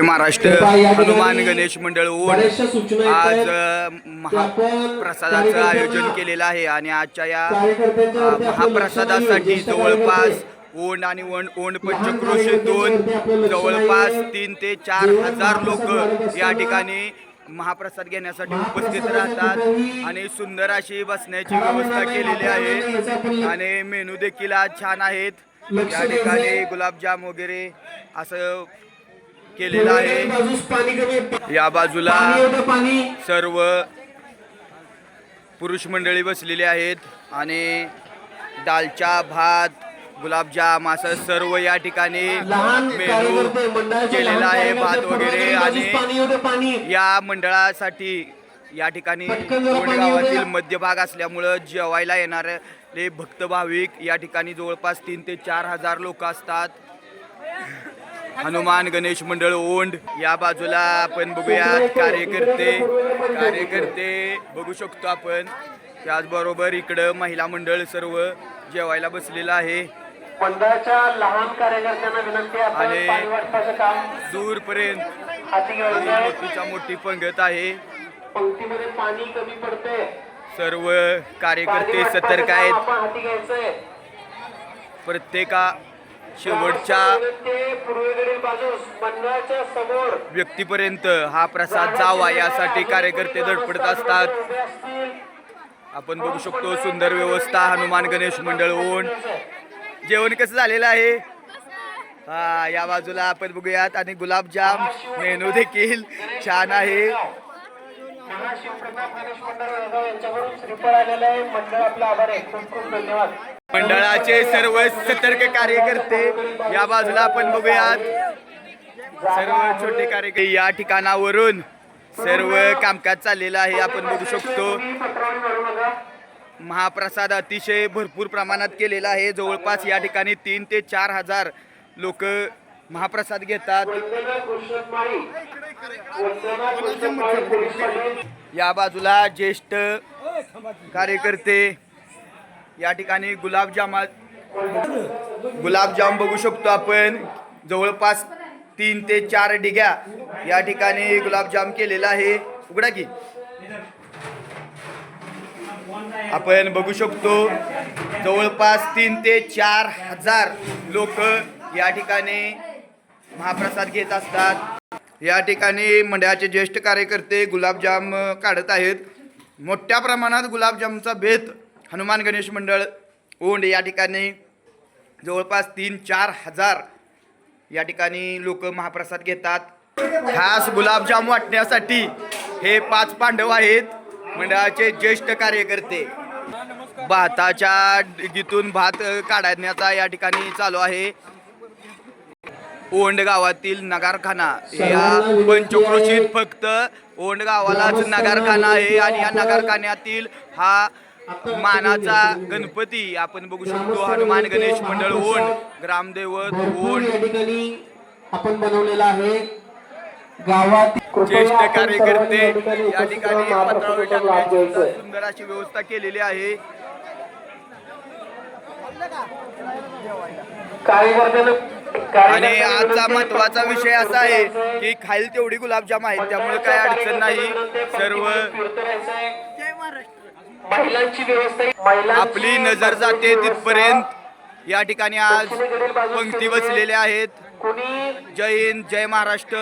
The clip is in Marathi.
महाराष्ट्र हनुमान गणेश मंडळ ओढ आज. महाप्रसादाचं आयोजन केलेलं आहे आणि आजच्या या महाप्रसादासाठी जवळपास. ओंड आणि ओंड ओंड आपलं लक्ष जवळपास. तीन ते चार हजार लोक या ठिकाणी महाप्रसाद घेण्यासाठी उपस्थित राहतात आणि सुंदर अशी बसण्याची व्यवस्था केलेली आहे आणि मेनू देखील आज छान आहेत या ठिकाणी. गुलाबजाम वगैरे असं केलेलं आहे. या बाजूला सर्व पुरुष मंडळी बसलेली आहेत आणि दालचा भात गुलाबजाम असं सर्व या ठिकाणी मेनू केलेला आहे भात वगैरे आणि या मंडळासाठी या ठिकाणी गावातील. मध्यभाग असल्यामुळं जेवायला येणारे भक्त भाविक या ठिकाणी जवळपास तीन ते चार हजार लोक असतात हनुमान गणेश मंडळ ओंड या बाजूला आपण बघूया कार्यकर्ते. कार्यकर्ते बघू शकतो आपण. त्याचबरोबर इकडं महिला मंडळ सर्व जेवायला बसलेलं आहे. मंडळाच्या लहान कार्यकर्त्यांना विनंती आहे आणि- दूरपर्यंत मोठीच्या मोठी पंगत आहे. पंक्तीमध्ये पाणी कमी पडते सर्व कार्यकर्ते सतर्क आहेत. प्रत्येका शेवटच्या व्यक्तीपर्यंत हा प्रसाद जावा यासाठी कार्यकर्ते धडपडत असतात. आपण बघू शकतो सुंदर व्यवस्था हनुमान गणेश मंडळ ओण जेवण कसं झालेलं आहे? हा या बाजूला आपण बघूयात. आणि गुलाबजाम मेनू देखील छान आहे. महाशिवप्रताप गणेश मंडळ यांच्याकडून श्रीफळ आलेलं आहे. मंडळ आपला आभार आहे. खूप खूप धन्यवाद. मंडळाचे सर्व सतर्क कार्यकर्ते या बाजूला आपण बघूयात. सर्व छोटे कार्यकर्ते या ठिकाणावरून सर्व कामकाज चाललेलं आहे आपण बघू शकतो. महाप्रसाद अतिशय भरपूर प्रमाणात केलेला आहे. जवळपास या ठिकाणी तीन ते चार हजार लोक महाप्रसाद घेतात. या बाजूला ज्येष्ठ कार्यकर्ते या ठिकाणी गुलाबजामा गुलाबजाम बघू शकतो आपण. जवळपास तीन ते चार डिग्या या ठिकाणी गुलाबजाम केलेला आहे. उघडा की. आपण बघू शकतो जवळपास तीन ते चार हजार लोक या ठिकाणी महाप्रसाद घेत असतात. या ठिकाणी मंडळाचे ज्येष्ठ कार्यकर्ते गुलाबजाम काढत आहेत. मोठ्या प्रमाणात गुलाबजामचा बेत हनुमान गणेश मंडळ ओंड या ठिकाणी जवळपास तीन चार हजार या ठिकाणी लोक महाप्रसाद घेतात. खास गुलाबजाम वाटण्यासाठी हे पाच पांडव आहेत मंडळाचे ज्येष्ठ कार्यकर्ते. भाताच्या डिगीतून भात काढण्याचा या ठिकाणी चालू आहे. ओंड गावातील नगारखाना या पंचक्रोशीत फक्त ओंड गावालाच नगारखाना आहे आणि या नगारखान्यातील हा मानाचा गणपती आपण बघू शकतो. हनुमान गणेश मंडळ ओंड ग्रामदैवत ओंड या ठिकाणी आपण बनवलेला आहे. गावात ज्येष्ठ कार्यकर्ते या ठिकाणी टाकण्याची सुंदर अशी व्यवस्था केलेली आहे. आणि आजचा महत्त्वाचा विषय असा आहे की खाईल तेवढी गुलाबजाम आहेत त्यामुळे काही अडचण नाही. सर्व महिलांची व्यवस्था आपली नजर जाते तिथपर्यंत. या ठिकाणी आज पंक्ती बसलेल्या आहेत. कोणी जय हिंद जय महाराष्ट्र.